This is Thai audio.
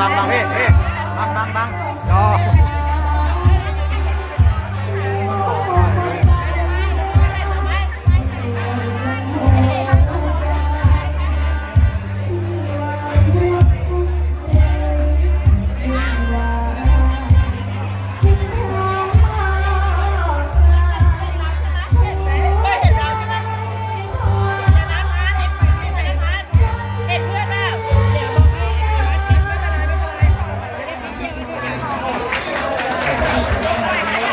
บังบังพี่พี่บังบังบังจอ